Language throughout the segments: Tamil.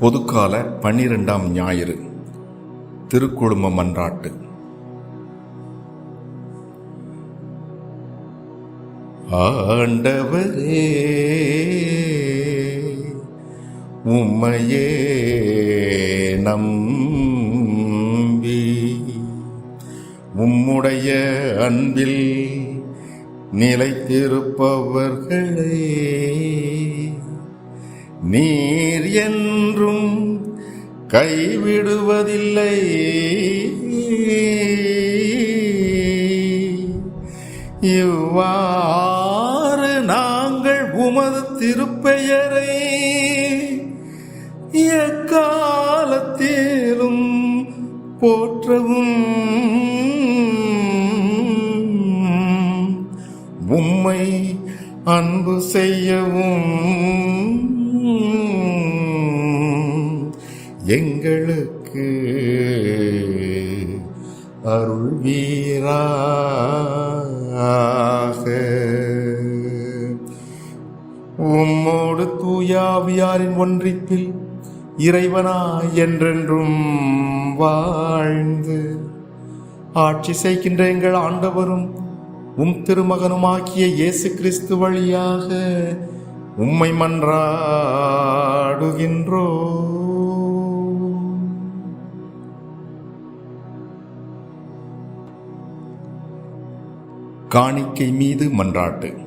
பொதுக்கால பன்னிரெண்டாம் ஞாயிறு திருக்குழும மன்றாட்டு ஆண்டவரே உம்மையே நம்பி உம்முடைய அன்பில் நிலைத்திருப்பவர்களே. நீர் என்றும் கைவிடுவதில்லை. இவ்வாறு நாங்கள் உமது திருப்பெயரை எக்காலத்திலும் போற்றவும். உம்மை அன்பு செய்யவும். எங்களுக்கு அருள் வீராக. உம்மோடு தூயாவியாரின் ஒன்றிப்பில் இறைவனா என்றென்றும் வாழ்ந்து ஆட்சி செய்கின்ற எங்கள் ஆண்டவரும் உம் திருமகனுமாக்கிய இயேசு கிறிஸ்து வழியாக உம்மை மன்றாடுகின்றோ காணிக்கை மீது மன்றாட்டு.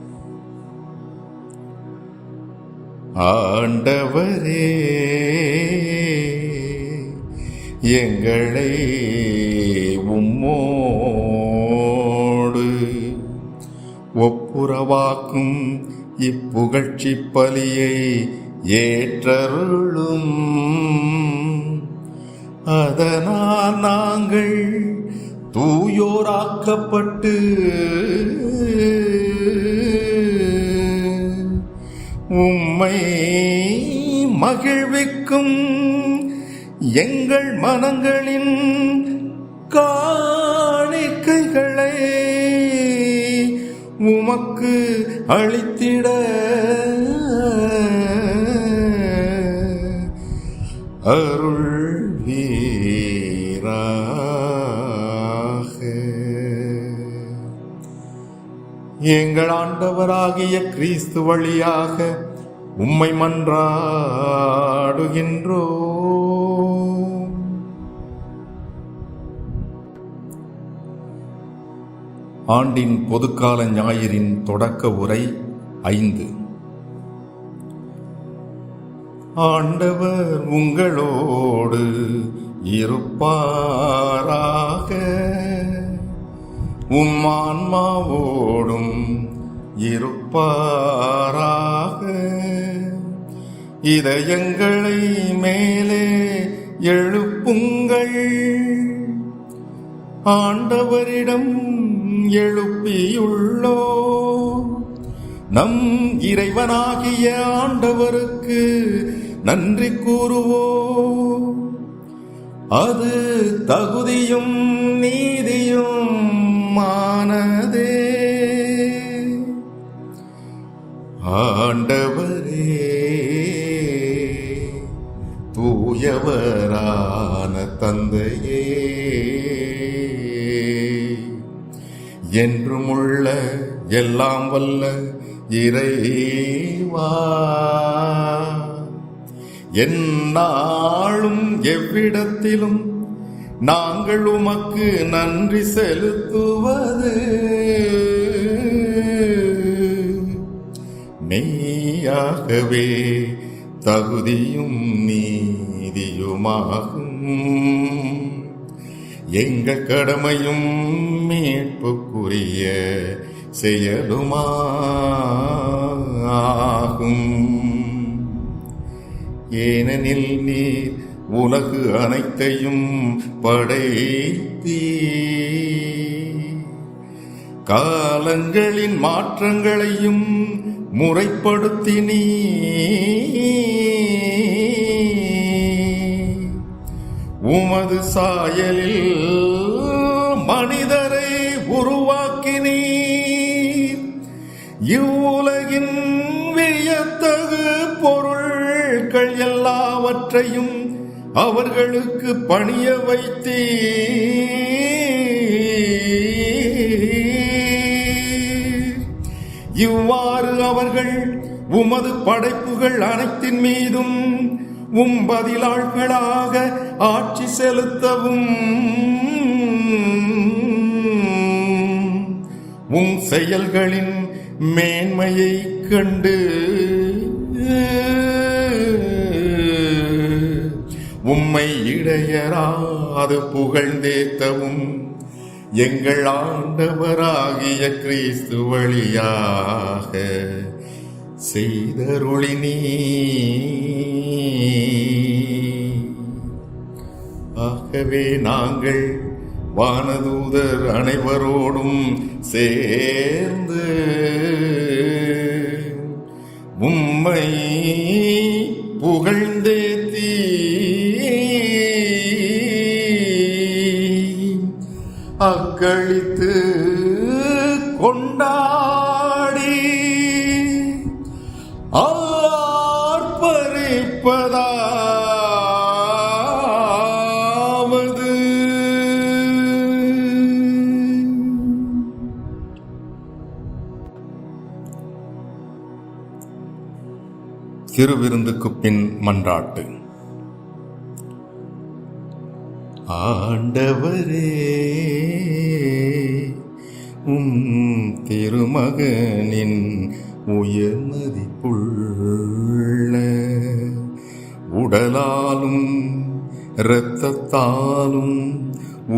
ஆண்டவரே எங்களை உம்மோடு ஒப்புரவாக்கும் இப்புகழ்ச்சி பலியை ஏற்றருளும். அதனால் நாங்கள் தூயோராக்கப்பட்டு உம்மை மகிழ்விக்கும் எங்கள் மனங்களின் காணிக்கைகளை உமக்கு அளித்திட எங்கள் ஆண்டவராகிய கிறிஸ்து வழியாக உம்மை மன்றாடுகின்றோ ஆண்டின் பொதுக்கால ஞாயிறின் தொடக்க உரை ஐந்து. ஆண்டவர் உங்களோடு இருப்பாராக. உம் ஆன்மாவோடும் இருப்பாராக. இதயங்களை மேலே எழுப்புங்கள். ஆண்டவரிடம் எழுப்பியுள்ளோ. நம் இறைவனாகிய ஆண்டவருக்கு நன்றி கூறுவோ. அது தகுதியும் நீதியும் மானதே ஆண்டவரே தூயவரான தந்தையே என்றுமுள்ள எல்லாம் வல்ல இறைவா. எந்நாளும் எவ்விடத்திலும் நாங்கள் உமக்கு நன்றி செலுத்துவது. மெய்யாகவே தகுதியும் நீதியுமாகும். எங்கள் கடமையும் மீட்புக்குரிய செயலுமாகும். ஏனெனில் நீர் உலகு அனைத்தையும் படைத்தீ. காலங்களின் மாற்றங்களையும் முறைப்படுத்தினீ. உமது சாயலில் மனிதரை உருவாக்கினீர். இவ்வுலகின் வியத்தகு பொருள்கள் எல்லாவற்றையும் அவர்களுக்கு பணிய வைத்தீ. இவ்வாறு அவர்கள் உமது படைப்புகள் அனைத்தின் மீதும் உம் பதிலாள்களாக ஆட்சி செலுத்தவும். உம் செயல்களின் மேன்மையை கண்டு உம்மை இடையராது புகழ்ந்தேத்தவும் எங்கள் ஆண்டவராகிய கிறிஸ்து வழியாக செய்தருளினீ. ஆகவே நாங்கள் வானதூதர் அனைவரோடும் சேர்ந்து உம்மை புகழ்ந்தே அக்களித்து கொண்டாடி ஆர்ப்பரிப்பதாவது திருவிருந்துக்குப் பின் மன்றாட்டு. ஆண்டவரே உம் திருமகனின் உயர்மதிப்புள்ள உடலாலும் இரத்தத்தாலும்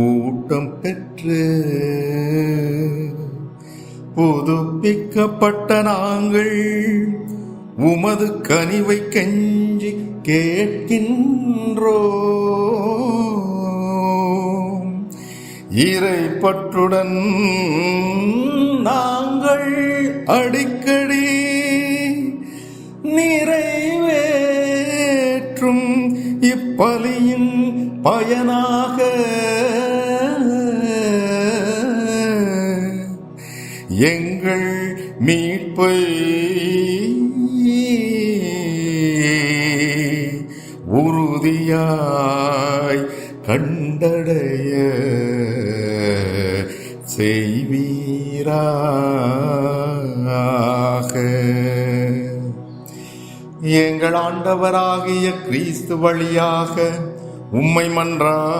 ஊட்டம் பெற்று புதுப்பிக்கப்பட்ட நாங்கள் உமது கனிவை கெஞ்சி கேட்கின்றோ இறைப்பற்றுடன் நாங்கள் அடிக்கடி நிறைவேற்றும் இப்பலியின் பயனாக. எங்கள் மீட்பை உறுதியாய் கண்டடை. செய்வீராக. எங்கள் ஆண்டவராகிய கிறிஸ்து வழியாக உம்மை மன்றாடுகின்றோ